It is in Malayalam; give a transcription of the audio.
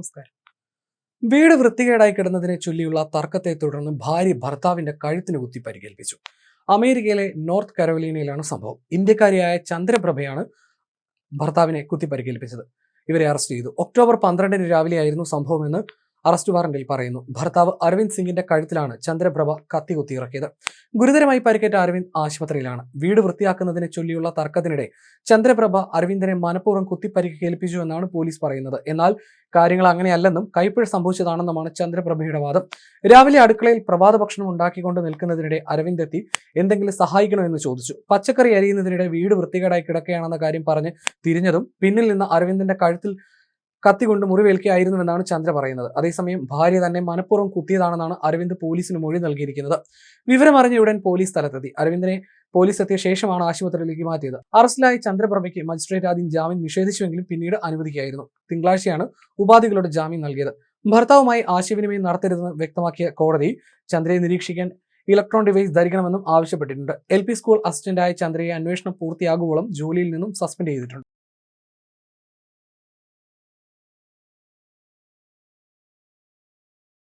നമസ്കാരം. വീട് വൃത്തികേടായി കിടന്നതിനെ ചൊല്ലിയുള്ള തർക്കത്തെ തുടർന്ന് ഭാര്യ ഭർത്താവിന്റെ കഴുത്തിന് കുത്തി പരിക്കേൽപ്പിച്ചു. അമേരിക്കയിലെ നോർത്ത് കരോലീനയിലാണ് സംഭവം. ഇന്ത്യക്കാരിയായ ചന്ദ്രപ്രഭയാണ് ഭർത്താവിനെ കുത്തി പരിക്കേൽപ്പിച്ചത്. ഇവരെ അറസ്റ്റ് ചെയ്തു. ഒക്ടോബർ പന്ത്രണ്ടിന് രാവിലെയായിരുന്നു സംഭവമെന്ന് അറസ്റ്റ് വാറന്റിൽ പറയുന്നു. ഭർത്താവ് അരവിന്ദ് സിംഗിന്റെ കഴുത്തിലാണ് ചന്ദ്രപ്രഭ കത്തി കുത്തിയിറക്കിയത്. ഗുരുതരമായി പരിക്കേറ്റ അരവിന്ദ് ആശുപത്രിയിലാണ്. വീട് വൃത്തിയാക്കുന്നതിനെ ചൊല്ലിയുള്ള തർക്കത്തിനിടെ ചന്ദ്രപ്രഭ അരവിന്ദനെ മനഃപൂർവം കുത്തിപ്പരിക്കേൽപ്പിച്ചു എന്നാണ് പോലീസ് പറയുന്നത്. എന്നാൽ കാര്യങ്ങൾ അങ്ങനെയല്ലെന്നും കൈപ്പിഴ സംഭവിച്ചതാണെന്നുമാണ് ചന്ദ്രപ്രഭയുടെ വാദം. രാവിലെ അടുക്കളയിൽ പ്രഭാത ഭക്ഷണം ഉണ്ടാക്കിക്കൊണ്ട് നിൽക്കുന്നതിനിടെ അരവിന്ദ് എത്തി എന്തെങ്കിലും സഹായിക്കണമെന്ന് ചോദിച്ചു. പച്ചക്കറി അരിയുന്നതിനിടെ വീട് വൃത്തികേടായി കിടക്കുകയാണെന്ന കാര്യം പറഞ്ഞ് തിരിഞ്ഞതും പിന്നിൽ നിന്ന് അരവിന്ദിന്റെ കഴുത്തിൽ കത്തികൊണ്ട് മുറിവേൽക്കുകയായിരുന്നുവെന്നാണ് ചന്ദ്ര പറയുന്നത്. അതേസമയം ഭാര്യ തന്നെ മനഃപൂർവം കുത്തിയതാണെന്നാണ് അരവിന്ദ് പോലീസിന് മൊഴി നൽകിയിരിക്കുന്നത്. വിവരമറിഞ്ഞ ഉടൻ പോലീസ് സ്ഥലത്തെത്തി. അരവിന്ദിനെ പോലീസ് എത്തിയ ശേഷമാണ് ആശുപത്രിയിലേക്ക് മാറ്റിയത്. അറസ്റ്റിലായ ചന്ദ്രപ്രഭയ്ക്ക് മജിസ്ട്രേറ്റ് ആദ്യം ജാമ്യം നിഷേധിച്ചുവെങ്കിലും പിന്നീട് അനുവദിക്കുകയായിരുന്നു. തിങ്കളാഴ്ചയാണ് ഉപാധികളുടെ ജാമ്യം നൽകിയത്. ഭർത്താവുമായി ആശയവിനിമയം നടത്തരുതെന്ന് വ്യക്തമാക്കിയ കോടതി ചന്ദ്രയെ നിരീക്ഷിക്കാൻ ഇലക്ട്രോൺ ഡിവൈസ് ധരിക്കണമെന്നും ആവശ്യപ്പെട്ടിട്ടുണ്ട്. എൽ സ്കൂൾ അസിസ്റ്റന്റായ ചന്ദ്രയെ അന്വേഷണം പൂർത്തിയാകുവോളം ജോലിയിൽ നിന്നും സസ്പെൻഡ് ചെയ്തിട്ടുണ്ട്.